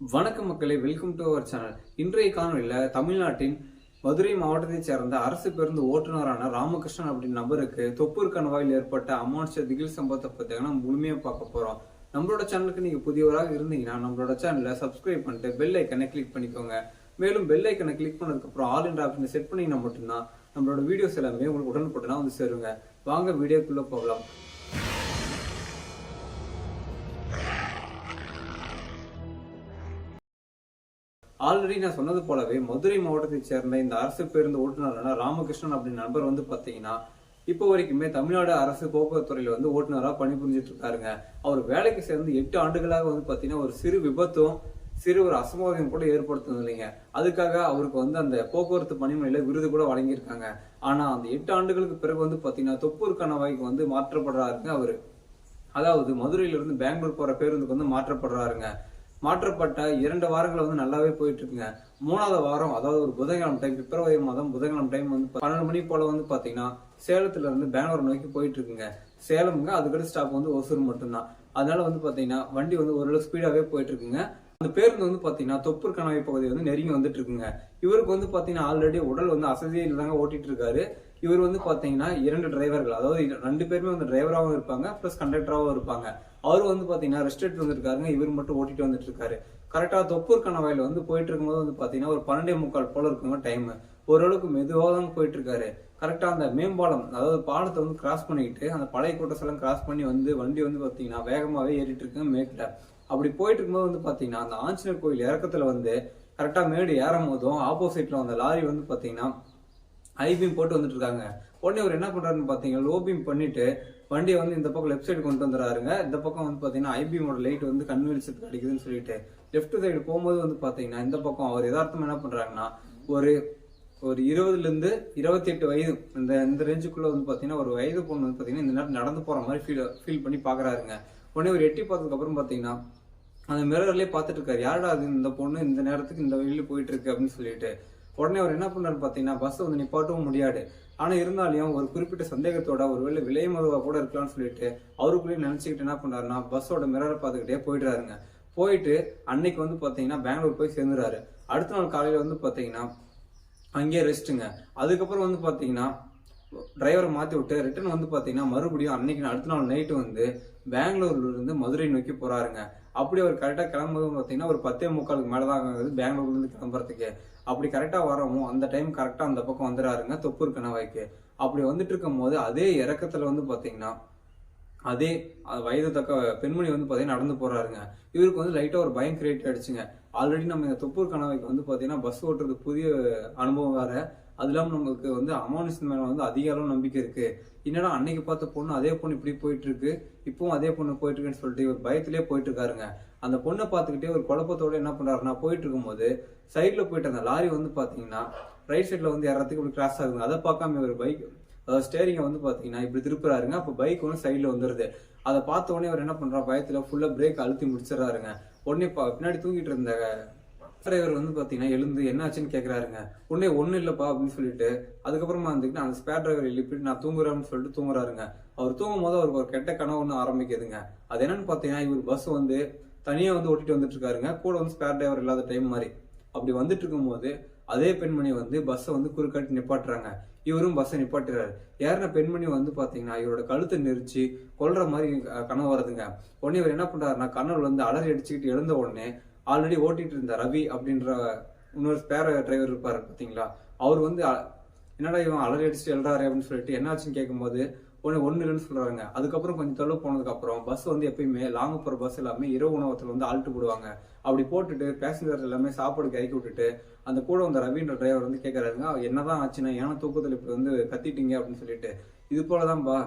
வணக்கம் மக்களே welcome to our channel இன்றைய காணொலியில் தமிழ்நாட்டின் மதுரை மாவட்டத்தைச் சேர்ந்த அரசு பேருந்து ஓட்டுநரான ராமகிருஷ்ணன் அப்படின்ற நபருக்கு தொப்பூர் கணவாயில் ஏற்பட்ட அமானுஷ திகில் சம்பவத்தை பற்றி நம்ம முழுமையாக பார்க்க போகிறோம் நம்மளோட சேனலுக்கு நீங்கள் புதியவராக இருந்தீங்கன்னா நம்மளோட சேனலை சப்ஸ்கிரைப் பண்ணிட்டு பெல் ஐக்கனை கிளிக் பண்ணிக்கோங்க. மேலும் பெல் ஐக்கனை கிளிக் பண்ணதுக்கப்புறம் ஆல் இண்ட் ஆப்ஷனை செட் பண்ணிங்கன்னா மட்டும்தான் நம்மளோட வீடியோஸ் எல்லாமே உங்களுக்கு உடனுக்குடனா வந்து சேருங்க. வாங்க வீடியோக்குள்ளே போகலாம். ஆல்ரெடி நான் சொன்னது போலவே மதுரை மாவட்டத்தைச் சேர்ந்த இந்த அரசு பேருந்து ஓட்டுநரான ராமகிருஷ்ணன் அப்படின்ற நண்பர் வந்து பார்த்தீங்கன்னா இப்போ வரைக்குமே தமிழ்நாடு அரசு போக்குவரத்துறையில் வந்து ஓட்டுநராக பணிபுரிஞ்சிட்டு இருக்காருங்க. அவர் வேலைக்கு சேர்ந்து எட்டு ஆண்டுகளாக வந்து பார்த்தீங்கன்னா ஒரு சிறு விபத்தும் சிறு ஒரு அசம்பாவிதம் கூட ஏற்படுத்துனது இல்லைங்க. அதுக்காக அவருக்கு வந்து அந்த போக்குவரத்து பணிமனையில விருது கூட வழங்கியிருக்காங்க. ஆனா அந்த எட்டு ஆண்டுகளுக்கு பிறகு வந்து பாத்தீங்கன்னா தொப்பூர் கணவாய்க்கு வந்து மாற்றப்படுறாருங்க அவரு. அதாவது மதுரையில இருந்து பெங்களூர் போற பேருந்துக்கு வந்து மாற்றப்படுறாருங்க. மாற்றப்பட்ட இரண்டு வாரங்கள் வந்து நல்லாவே போயிட்டு இருக்குங்க மூணாவது வாரம் அதாவது ஒரு புதன்கிழமை டைம் பிப்ரவரி மாதம் புதன்கிழமை டைம் வந்து பன்னெண்டு மணி போல வந்து பாத்தீங்கன்னா சேலத்துல இருந்து பெங்களூர் நோக்கி போயிட்டு இருக்குங்க சேலம்ங்க அதுக்கடுத்து ஸ்டாப் வந்து ஒசூர் மட்டும்தான். அதனால வந்து பாத்தீங்கன்னா வண்டி வந்து ஓரளவு ஸ்பீடாவே போயிட்டு இருக்குங்க அந்த பேருந்து வந்து பாத்தீங்கன்னா தொப்பூர் கணவை பகுதி வந்து நெருங்கி வந்துட்டு இருக்குங்க இவருக்கு வந்து பாத்தீங்கன்னா ஆல்ரெடி உடல் வந்து அசதியில் தாங்க ஓட்டிட்டு இருக்காரு இவர் வந்து பாத்தீங்கன்னா இரண்டு டிரைவர்கள் அதாவது ரெண்டு பேருமே வந்து டிரைவராகவும் இருப்பாங்க ப்ளஸ் கண்டக்டராகவும் இருப்பாங்க. அவர் வந்து பாத்தீங்கன்னா ரெஸ்ட் எடுத்து வந்திருக்காருங்க இவர் மட்டும் ஓட்டிட்டு வந்துட்டு இருக்காரு கரெக்டா தொப்பூர் கணவாயில் வந்து போயிட்டு இருக்கும்போது வந்து பாத்தீங்கன்னா ஒரு பன்னெண்டே முக்கால் போல இருக்குங்க டைம் ஓரளவுக்கு மெதுவாக தான் போயிட்டு இருக்காரு கரெக்டா அந்த மேம்பாலம் அதாவது பாலத்தை வந்து கிராஸ் பண்ணிக்கிட்டு அந்த பழைய கோட்டஸ் கிராஸ் பண்ணி வந்து வண்டி வந்து பாத்தீங்கன்னா வேகமாவே ஏறிட்டு இருக்குங்க மேட்ல அப்படி போயிட்டு இருக்கும்போது வந்து பாத்தீங்கன்னா அந்த ஆஞ்சநேயர் கோயில் இறக்கத்துல வந்து கரெக்டா மேடு ஏறும் போதும் ஆப்போசிட்ல வந்த லாரி வந்து பாத்தீங்கன்னா ஐபீம் போட்டு வந்துட்டு இருக்காங்க உடனே அவர் என்ன பண்ணுறாருன்னு பார்த்தீங்கன்னா லோ பண்ணிட்டு வண்டியை வந்து இந்த பக்கம் லெஃப்ட் சைடு கொண்டு வந்துடுறாருங்க இந்த பக்கம் வந்து பார்த்தீங்கன்னா ஐபிஎமோட லைட் வந்து கண் வெளிச்சத்துக்கு அடிக்குதுன்னு சொல்லிட்டு லெஃப்ட் சைடு போகும்போது வந்து பார்த்தீங்கன்னா இந்த பக்கம் அவர் யதார்த்தம் என்ன பண்ணுறாங்கன்னா ஒரு ஒரு இருபதுலேருந்து இருபத்தி எட்டு வயது இந்த இந்த ரேஞ்சுக்குள்ளே வந்து பார்த்தீங்கன்னா ஒரு வயது பொண்ணு வந்து பார்த்தீங்கன்னா இந்த நேரம் நடந்து போகிற மாதிரி ஃபீல் ஃபீல் பண்ணி பார்க்குறாருங்க உடனே ஒரு எட்டி பார்த்ததுக்கப்புறம் பார்த்தீங்கன்னா அந்த மிரர்லேயே பார்த்துட்டு இருக்காரு. யாரடா அது இந்த பொண்ணு? இந்த நேரத்துக்கு இந்த வழியில் போயிட்டு இருக்கு அப்படின்னு சொல்லிட்டு. உடனே அவர் என்ன பண்ணாரு பார்த்தீங்கன்னா பஸ் வந்து நிப்பாட்டவும் முடியாது. ஆனால் இருந்தாலும் ஒரு குறிப்பிட்ட சந்தேகத்தோட ஒருவேளை விலை மதுவாக கூட இருக்கலாம்னு சொல்லிட்டு அவருக்குள்ளேயே நினச்சிக்கிட்டு என்ன பண்ணாருன்னா பஸ்ஸோட மிரரை பார்த்துக்கிட்டே போயிடுறாருங்க. போயிட்டு அன்னைக்கு வந்து பார்த்தீங்கன்னா பெங்களூர் போய் சேர்ந்துறாரு. அடுத்த நாள் காலையில் வந்து பார்த்தீங்கன்னா அங்கேயே ரெஸ்ட்டுங்க அதுக்கப்புறம் வந்து பார்த்தீங்கன்னா டிரைவரை மாற்றி விட்டு ரிட்டர்ன் வந்து பார்த்தீங்கன்னா மறுபடியும் அன்னைக்கு அடுத்த நாள் நைட்டு வந்து பெங்களூர்லேருந்து மதுரை நோக்கி போகிறாருங்க அப்படி அவர் கரெக்டாக கிளம்புறது பார்த்தீங்கன்னா ஒரு பத்தே முக்காலுக்கு மேலே தான் ஆகுது. பெங்களூர்லேருந்து கிளம்புறதுக்கு. அப்படி கரெக்டாக வரவும் அந்த டைம் கரெக்டாக அந்த பக்கம் வந்துடுறாருங்க தொப்பூர் கணவாய்க்கு. அப்படி வந்துட்டு இருக்கும் போது அதே இறக்கத்தில் வந்து பார்த்தீங்கன்னா அதே வயது தக்க பெண்மணி வந்து பார்த்தீங்கன்னா நடந்து போறாருங்க. இவருக்கு வந்து லைட்டாக ஒரு பயம் கிரியேட் ஆயிடுச்சுங்க. ஆல்ரெடி நம்ம இந்த தொப்பூர் கணவாய்க்கு வந்து பார்த்தீங்கன்னா பஸ் ஓட்டுறது புதிய அனுபவம் வேற. அது இல்லாமல் நமக்கு வந்து அமானுஷன் மேலே வந்து அதிக அளவு நம்பிக்கை இருக்கு. என்னடா அன்னைக்கு பார்த்த பொண்ணு அதே பொண்ணு இப்படி போயிட்டு இருக்கு இப்பவும் அதே பொண்ணு போயிட்டு இருக்குன்னு சொல்லிட்டு இவர் பயத்திலே போயிட்டு இருக்காருங்க அந்த பொண்ணை பார்த்துக்கிட்டே ஒரு குழப்பத்தோட என்ன பண்ணுறாருன்னா போயிட்டு இருக்கும்போது சைட்ல போயிட்டு அந்த லாரி வந்து பாத்தீங்கன்னா ரைட் சைட்ல வந்து யாராத்துக்கு இப்படி கிராஸ் ஆகுங்க அதை பார்க்காம ஒரு பைக் அதாவது ஸ்டேரிங்கை வந்து பார்த்தீங்கன்னா இப்படி திருப்புறாருங்க. அப்போ பைக் வந்து சைடில் வந்துடுது அதை பார்த்த உடனே அவர் என்ன பண்ணுறா பயத்தில் ஃபுல்லாக பிரேக் அழுத்தி முடிச்சிடறாருங்க. உடனே பின்னாடி தூங்கிட்டு இருந்த டிரைவர் வந்து பார்த்தீங்கன்னா எழுந்து என்னாச்சுன்னு கேட்குறாருங்க உடனே ஒன்றும் இல்லைப்பா அப்படின்னு சொல்லிட்டு அதுக்கப்புறமா வந்துட்டு அந்த ஸ்பேர் டிரைவர் எழுப்பிட்டு நான் தூங்குறேன்னு சொல்லிட்டு தூங்குறாருங்க. அவர் தூங்கும் போது அவருக்கு ஒரு கெட்ட கனவு ஒன்று ஆரம்பிக்குதுங்க. அது என்னன்னு பார்த்தீங்கன்னா இவர் பஸ் வந்து தனியாக வந்து ஓட்டிட்டு வந்துட்டு இருக்காருங்க. கூட வந்து ஸ்பேர் டிரைவர் இல்லாத டைம் மாதிரி. அப்படி வந்துட்டு இருக்கும்போது அதே பெண்மணி வந்து பஸ்ஸை வந்து குறுக்காட்டி நிப்பாட்டுறாங்க. இவரும் பஸ்ஸை நிப்பாட்டுறாரு. ஏறின பெண்மணி வந்து பார்த்தீங்கன்னா இவரோட கழுத்தை நெரிச்சு கொல்ற மாதிரி கனவு வருதுங்க உடனே இவர் என்ன பண்றாருன்னா கனவுல வந்து அலறி அடிச்சுக்கிட்டு எழுந்த உடனே ஆல்ரெடி ஓட்டிட்டு இருந்த ரவி அப்படின்ற இன்னொரு பேர டிரைவர் இருப்பார் பார்த்தீங்களா? அவர் வந்து என்னடா இவன் அலறி அடிச்சுட்டு எழுறாரு அப்படின்னு சொல்லிட்டு என்னாச்சுன்னு கேட்கும்போது ஒன்று ஒன்று இல்லைன்னு சொல்கிறாங்க அதுக்கப்புறம் கொஞ்சம் தொலைவு போனதுக்கு அப்புறம் பஸ் வந்து எப்பயுமே லாங் போகிற பஸ் எல்லாமே இரவு உணவகத்தில் வந்து ஆல்ட்டு போடுவாங்க. அப்படி போட்டுட்டு பேசஞ்சர்ஸ் எல்லாமே சாப்பாடுக்கு இறக்கி விட்டுட்டு அந்த கூட வந்த ரவின்ற டிரைவர் வந்து கேட்கறாருங்க என்னதான் ஆச்சுன்னா ஏன்னா தூக்கத்தில் இப்படி வந்து கத்திட்டீங்க? அப்படின்னு சொல்லிட்டு இது போலதான்பா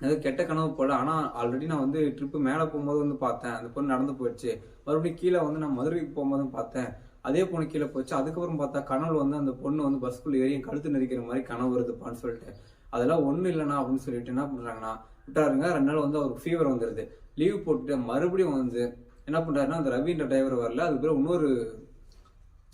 அது கெட்ட கனவு போல. ஆனா ஆல்ரெடி நான் வந்து ட்ரிப்பு மேல போகும்போது வந்து பார்த்தேன். அந்த பொண்ணு நடந்து போயிடுச்சு. மறுபடியும் கீழே வந்து நான் மதுரைக்கு போகும்போதும் பார்த்தேன். அதே பொண்ணு கீழே போச்சு. அதுக்கப்புறம் பார்த்தா கனவுல வந்து அந்த பொண்ணு வந்து பஸ்க்குள்ள ஏறி கழுத்து நெரிக்கிற மாதிரி கனவு வருதுப்பான்னு சொல்லிட்டு. அதெல்லாம் ஒன்றும் இல்லைனா அப்படின்னு சொல்லிட்டு என்ன பண்றாங்கன்னா விட்டாருங்க. ரெண்டு நாள் வந்து அவருக்கு ஃபீவர் வந்துருது. லீவ் போட்டுட்டு மறுபடியும் வந்து என்ன பண்றாருன்னா அந்த ரவின்ற டிரைவர் வரல. அதுக்கப்புறம் இன்னொரு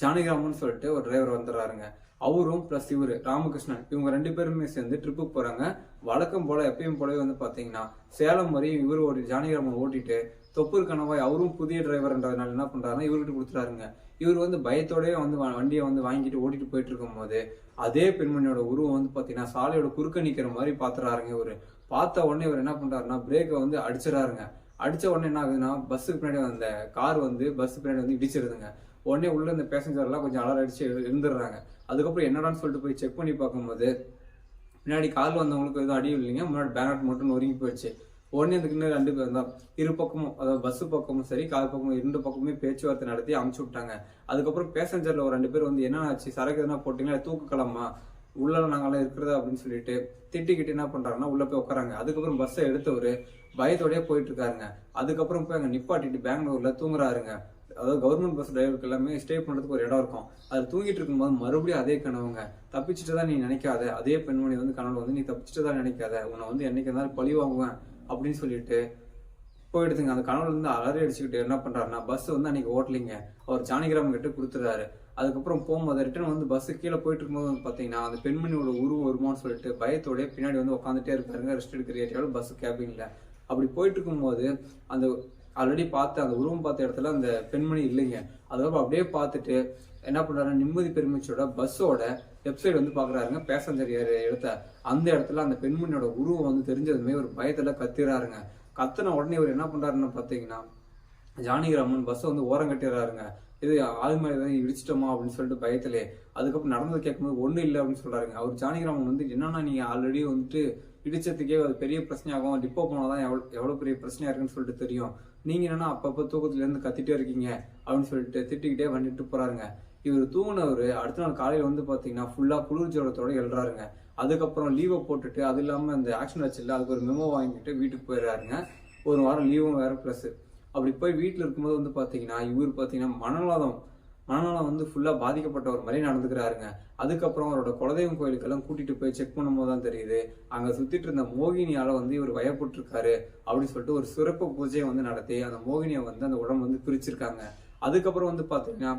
ஜானகிராமன் சொல்லிட்டு ஒரு டிரைவர் வந்துடுறாருங்க. அவரும் பிளஸ் இவர் ராமகிருஷ்ணன் இவங்க ரெண்டு பேருமே சேர்ந்து ட்ரிப்புக்கு போறாங்க. வழக்கம் போல எப்பயும் போலவே வந்து பாத்தீங்கன்னா சேலம் வரையும் இவர் ஒரு ஜானகிராமன் ஓட்டிட்டு தொப்பூர் கணவாய் அவரும் புதிய டிரைவர்ன்றதுனால என்ன பண்ணுறாருன்னா இவர்கிட்ட கொடுத்துறாருங்க இவர் வந்து பயத்தோடயே வந்து வ- வண்டியை வந்து வாங்கிட்டு ஓட்டிட்டு போயிட்டு இருக்கும்போது அதே பெண்மணியோட உருவம் வந்து பாத்தீங்கன்னா சாலையோட குறுக்க நிக்கிற மாதிரி பாத்துறாருங்க இவர். பார்த்த உடனே இவர் என்ன பண்றாருன்னா பிரேக்கை வந்து அடிச்சிடாருங்க அடித்த உடனே என்ன ஆகுதுன்னா பஸ்ஸுக்கு பின்னாடி அந்த கார் வந்து பஸ் பின்னாடி வந்து இடிச்சிருதுங்க. உடனே உள்ள இந்த பேசஞ்சர்லாம் கொஞ்சம் அலர் அடிச்சு இருந்துடுறாங்க. அதுக்கப்புறம் என்னடான்னு சொல்லிட்டு போய் செக் பண்ணி பார்க்கும்போது பின்னாடி கால் வந்தவங்களுக்கு எதுவும் அடி இல்லைங்க. முன்னாடி பேனட் மட்டும் நொறுங்கி போயிடுச்சு உடனே அந்த இன்னும் ரெண்டு பேர் தான் இரு பக்கமும் அதாவது பஸ் பக்கமும் சரி கார் பக்கமும் இரண்டு பக்கமுமே பேச்சுவார்த்தை நடத்தி அமுச்சு விட்டாங்க. அதுக்கப்புறம் பேசஞ்சர்ல ஒரு ரெண்டு பேர் வந்து என்ன ஆச்சு? சரக்கு எதுனா போட்டீங்களா? தூக்கு கிளம்பா உள்ள நாங்களாம் இருக்கிறதா அப்படின்னு சொல்லிட்டு திட்டிக்கிட்டு என்ன பண்றாங்கன்னா உள்ள போய் உட்காராங்க. அதுக்கப்புறம் பஸ்ஸை எடுத்தவர் பயத்தோடயே போயிட்டு இருக்காருங்க. அதுக்கப்புறம் போய் அங்கே நிப்பாட்டிட்டு பெங்களூர்ல தூங்குறாருங்க. அதாவது கவர்மெண்ட் பஸ் டிரைவருக்கு எல்லாமே ஸ்டே பண்ணுறதுக்கு ஒரு இடம் இருக்கும். அது தூங்கிட்டு இருக்கும்போது மறுபடியும் அதே கனவுங்க. தப்பிச்சுட்டு தான் நீ நினைக்காத. அதே பெண்மணி வந்து கனவு வந்து நீ தப்பிச்சுட்டு தான் நினைக்காத. உன்னை வந்து என்னைக்கு இருந்தாலும் பழி வாங்குவேன். அப்படின்னு சொல்லிட்டு போயிடுதுங்க. அந்த கனவுல இருந்து அலறி அடிச்சுக்கிட்டு என்ன பண்றாருன்னா பஸ் வந்து அன்னைக்கு ஓட்டலிங்க. அவர் ஜானிகிராம் கிட்ட கொடுத்துறாரு அதுக்கப்புறம் போகும்போது ரிட்டர்ன் வந்து பஸ்ஸு கீழே போயிட்டு இருக்கும்போது வந்து பார்த்தீங்கன்னா அந்த பெண்மணியோட உருவம் வருமான்னு சொல்லிட்டு பயத்தோடய பின்னாடி வந்து உட்காந்துட்டே இருக்காருங்க. ரெஸ்ட் எடுக்கிற ஏரியாவில் பஸ் கேபினில் அப்படி போயிட்டு இருக்கும்போது அந்த ஆல்ரெடி பார்த்து அந்த உருவம் பார்த்த இடத்துல அந்த பெண்மணி இல்லைங்க. அதுக்கப்புறம் அப்படியே பார்த்துட்டு என்ன பண்ணுறாரு நிம்மதி பெருமிச்சோட பஸ்ஸோட வெப்சைட் வந்து பார்க்குறாருங்க பேசஞ்சர் இடத்த. அந்த இடத்துல அந்த பெண்மணியோட உருவம் வந்து தெரிஞ்சதுமே ஒரு பயத்தில் கத்திராருங்க கத்துன உடனே இவர் என்ன பண்ணுறாருன்னு பார்த்தீங்கன்னா ஜானகிராமன் பஸ்ஸை வந்து ஓரம் கட்டிடுறாருங்க. இது ஆள் மாதிரி ஏதாவது இடிச்சிட்டோமா அப்படின்னு சொல்லிட்டு பயத்திலே. அதுக்கப்புறம் நடந்தது கேட்கும்போது ஒன்றும் இல்லை அப்படின்னு சொல்றாருங்க. அவர் ஜானகிராமன் வந்து என்னன்னா நீங்க ஆல்ரெடி வந்துட்டு இடிச்சதுக்கே அது பெரிய பிரச்சனையாகும். டிப்போ போனாதான் எவ்வளோ எவ்வளோ பெரிய பிரச்சனையா இருக்குன்னு சொல்லிட்டு தெரியும். நீங்க என்னன்னா அப்பப்போ தூக்கத்துல இருந்து கத்திட்டே இருக்கீங்க அப்படின்னு சொல்லிட்டு திட்டிக்கிட்டே வந்துட்டு போறாருங்க. இவர் தூங்கினவர் அடுத்த நாள் காலையில வந்து பாத்தீங்கன்னா ஃபுல்லா குளிர் ஜோரத்தோட எழுறாருங்க. அதுக்கப்புறம் லீவை போட்டுட்டு அது இல்லாம அந்த ஆக்ஷன் வச்சு இல்ல அதுக்கு ஒரு மெமோ வாங்கிட்டு வீட்டுக்கு போயிடுறாருங்க. ஒரு வாரம் லீவும் வேற ப்ளஸ் அப்படி போய் வீட்டில் இருக்கும்போது வந்து பார்த்தீங்கன்னா இவர் பார்த்தீங்கன்னா மனநலம் மனநலம் வந்து ஃபுல்லாக பாதிக்கப்பட்டவர் மாதிரி நடந்துக்கிறாருங்க. அதுக்கப்புறம் அவரோட குலதெய்வம் கோயிலுக்கெல்லாம் கூட்டிகிட்டு போய் செக் பண்ணும்போது தான் தெரியுது அங்கே சுற்றிட்டு இருந்த மோகினியால் வந்து இவர் வயப்பட்டிருக்காரு அப்படின்னு சொல்லிட்டு ஒரு சிறப்பு பூஜையை வந்து நடத்தி அந்த மோகினியை வந்து அந்த உடம்பு வந்து பிரிச்சிருக்காங்க. அதுக்கப்புறம் வந்து பார்த்தீங்கன்னா